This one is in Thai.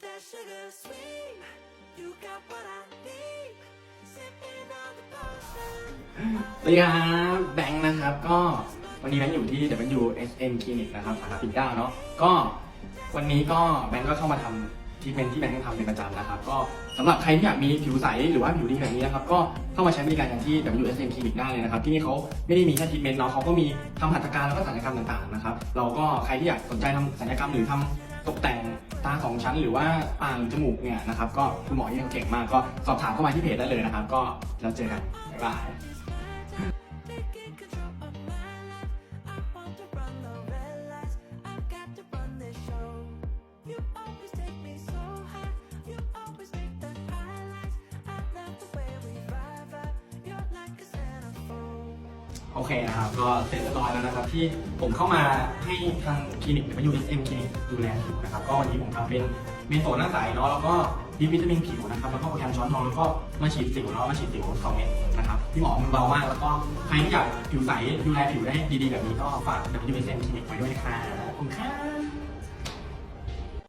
that sugar sweet. You got what I need. Sipping on the potion. สวัสดีครับแบงค์นะครับ ก็วันนี้แบงค์อยู่ที่ WSN Clinic นะครับสาขาปิ่นเกล้าเนาะก็วันนี้ก็แบงค์ก็เข้ามาทำทีเมนที่แบงค์ทำเป็นประจำนะครับ ก็สำหรับใครที่อยากมีผิวใสหรือว่าผิวดีแบบนี้นะครับก็เข้ามาใช้บริการกันที่ WSN Clinic ได้เลยนะครับ ที่นี่เขาไม่ได้มีแค่ทีเมนเนาะเขาก็มีทำหัตถการแล้วก็ศัลยกรรมต่างๆนะครับเราก็ใครที่อยากสนใจทำศัลยกรรมหรือทำตกแต่ง ตาสองชั้นหรือว่าปากหรือจมูกเนี่ยนะครับก็คุณหมอที่เขาเก่งมากก็สอบถามเข้ามาที่เพจได้เลยนะครับ ก็แล้วเจอกันบ๊ายบาย โอเคนะครับ ก็เสร็จเรียบร้อยแล้วนะครับ ที่ผมเข้ามาให้ทางคลินิก WSM คลินิกดูแลผิวนะครับ ก็วันนี้ผมทำเป็นเมนโซหน้าใสเนาะแล้วก็ดีวิตามินผิวนะครับแล้วก็โปรแกรมช้อนทองแล้วก็มาฉีดสิวเนาะมาฉีดสิวสองเม็ดนะครับที่หมอมันเบามากแล้วก็ใครที่อยากผิวใสดูแลผิวได้ดีๆแบบนี้ก็ฝาก WSM คลินิกไว้ด้วยนะครับขอบคุณค่ะ